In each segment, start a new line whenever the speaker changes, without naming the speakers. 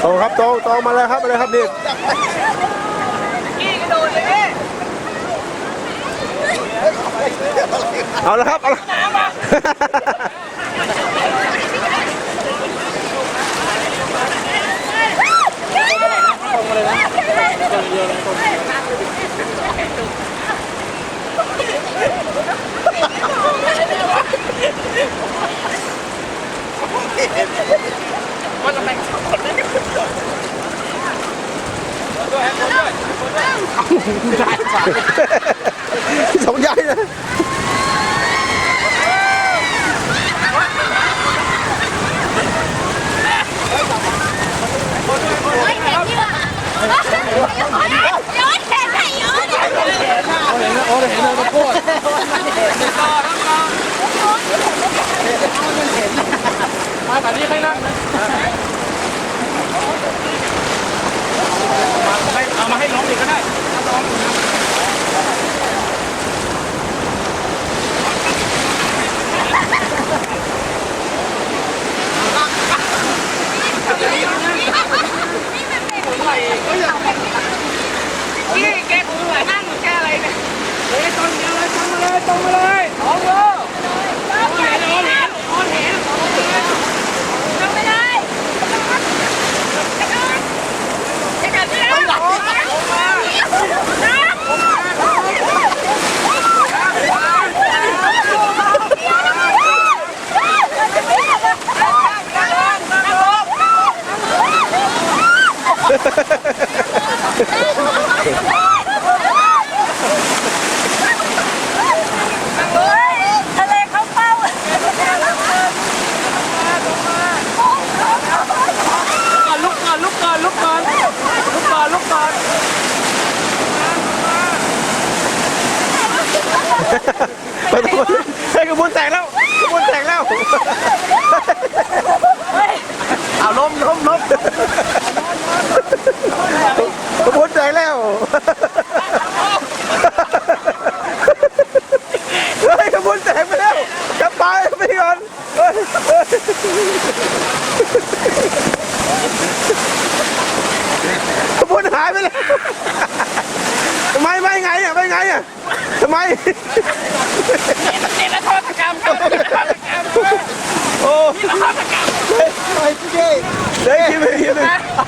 โตครับโตโตมาเลยครับมาเลยครับนี่
กี้กระโดดเลยพี่
เอาละ ครับเอาละสองใหญ่นะ
ย้อนแขนที่ว่าย้อนแขนให้ย้อน
มาแบบนี้ใครนั่งเอามาให้น้องอีกก็ได้กี้แกถือไหวนั่งแกอะไรเนี่ยเฮ้ยตรงนี้เลย ตรงมาเลยตรงมาเลยสองโลเห็นโอนเห็นโอนเห็นสองโลเลย
ทำไม่ได้จะกลับจะกลับได้แล้ว ทะเลเขาเป้า
ลุกก่อนลุกก่อนลุกก่อนลุ กก่อล
ไปตรงนู้นเฮ้ยกระบวนแตกแล้วกระบวนแตกแล้ว
เอาล้มล้มล้ม
กระบวนแตกแล้วเฮ้ยกระบวนแตกไปแล้วจะไปไปก่อนเฮ้ยเฮ้ยกระบวนหายไปแล้วทำไมไม่ไงอะไม่ไงอะ ไหม
นี่ละโทษกรรมครับนี่ละโทษกรรม
โอ้
นี่ละโทษกรรม
เดี๋ยวคิดไปคิดไปเอา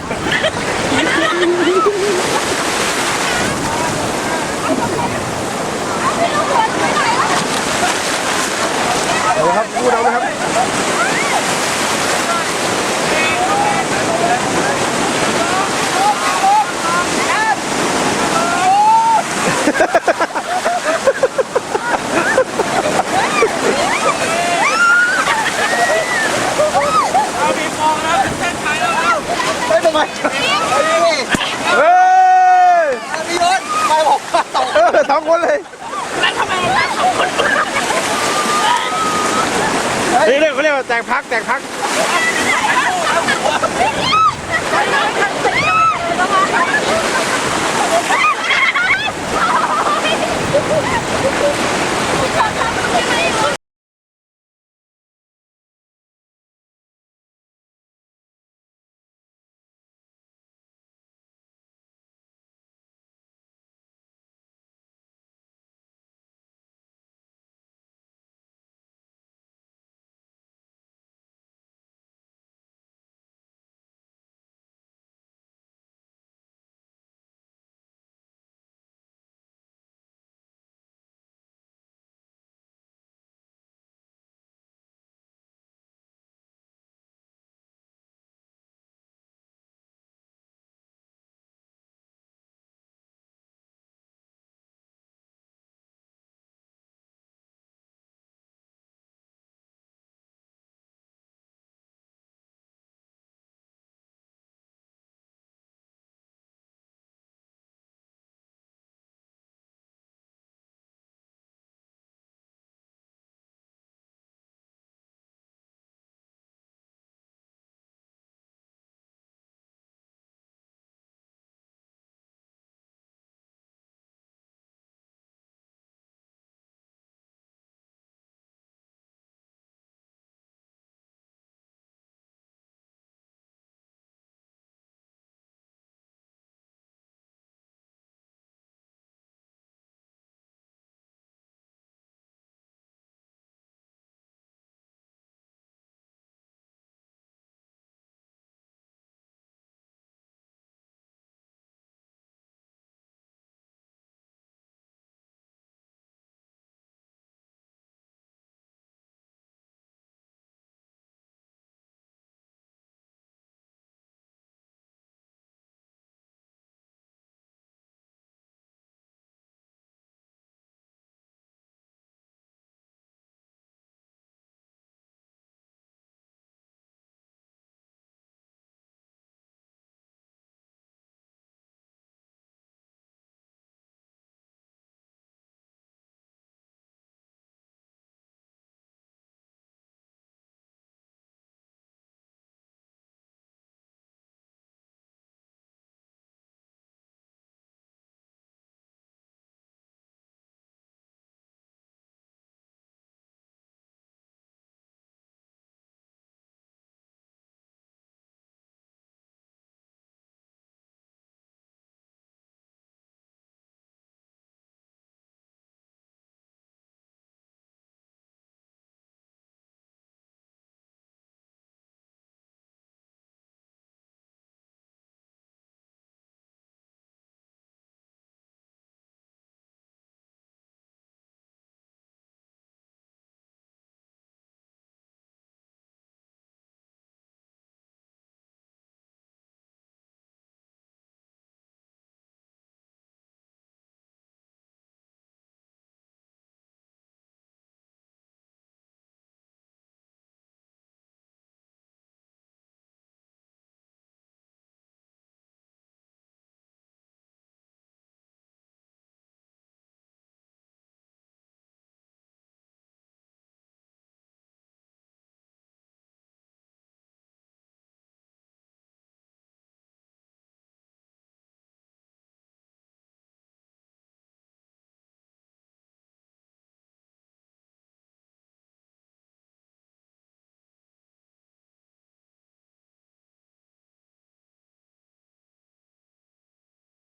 ไหมเฮ้
ย
พี่ยศไปบอกว่าตก
เออสองคนเลย
แล้วทำไมล่ะสองคน
นี่เรียกเขาเรียกว่าแตกพักแตกพัก